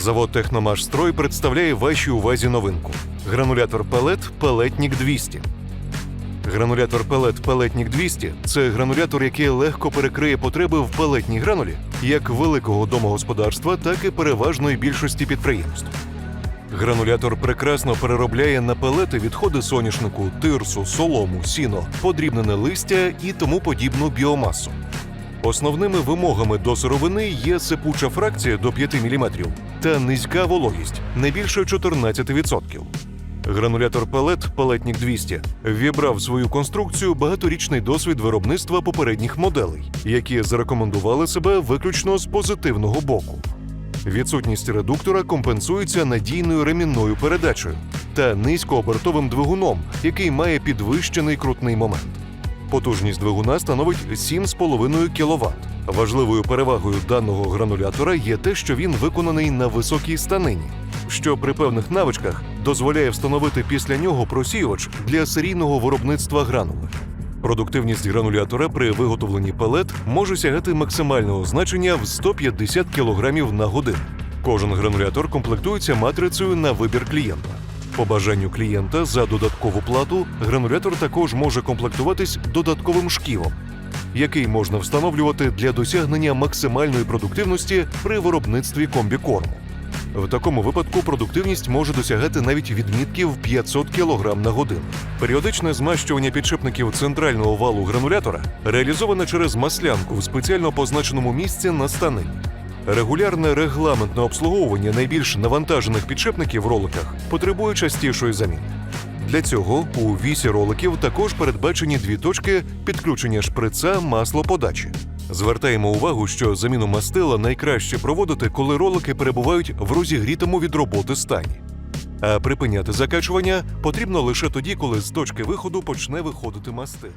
Завод Техномашстрой представляє вашій увазі новинку: гранулятор пелет Пелетнік 200. Гранулятор пелет Пелетнік 200 це гранулятор, який легко перекриє потреби в пелетній гранулі як великого домогосподарства, так і переважної більшості підприємств. Гранулятор прекрасно переробляє на пелети відходи соняшнику, тирсу, солому, сіно, подрібнене листя і тому подібну біомасу. Основними вимогами до сировини є сипуча фракція до 5 мм та низька вологість не більше 14%. Гранулятор пелет Пелетнік 200 вібрав свою конструкцію багаторічний досвід виробництва попередніх моделей, які зарекомендували себе виключно з позитивного боку. Відсутність редуктора компенсується надійною ремінною передачею та низькообертовим двигуном, який має підвищений крутний момент. Потужність двигуна становить 7,5 кВт. Важливою перевагою даного гранулятора є те, що він виконаний на високій станині, що при певних навичках дозволяє встановити після нього просіювач для серійного виробництва гранули. Продуктивність гранулятора при виготовленні пелет може сягати максимального значення в 150 кг на годину. Кожен гранулятор комплектується матрицею на вибір клієнта. По бажанню клієнта за додаткову плату гранулятор також може комплектуватись додатковим шківом, який можна встановлювати для досягнення максимальної продуктивності при виробництві комбікорму. В такому випадку продуктивність може досягати навіть відмітків 500 кг на годину. Періодичне змащування підшипників центрального валу гранулятора реалізоване через маслянку в спеціально позначеному місці на станині. Регулярне регламентне обслуговування найбільш навантажених підшипників в роликах потребує частішої заміни. Для цього у вісі роликів також передбачені дві точки підключення шприца маслоподачі. Звертаємо увагу, що заміну мастила найкраще проводити, коли ролики перебувають в розігрітому від роботи стані. А припиняти закачування потрібно лише тоді, коли з точки виходу почне виходити мастил.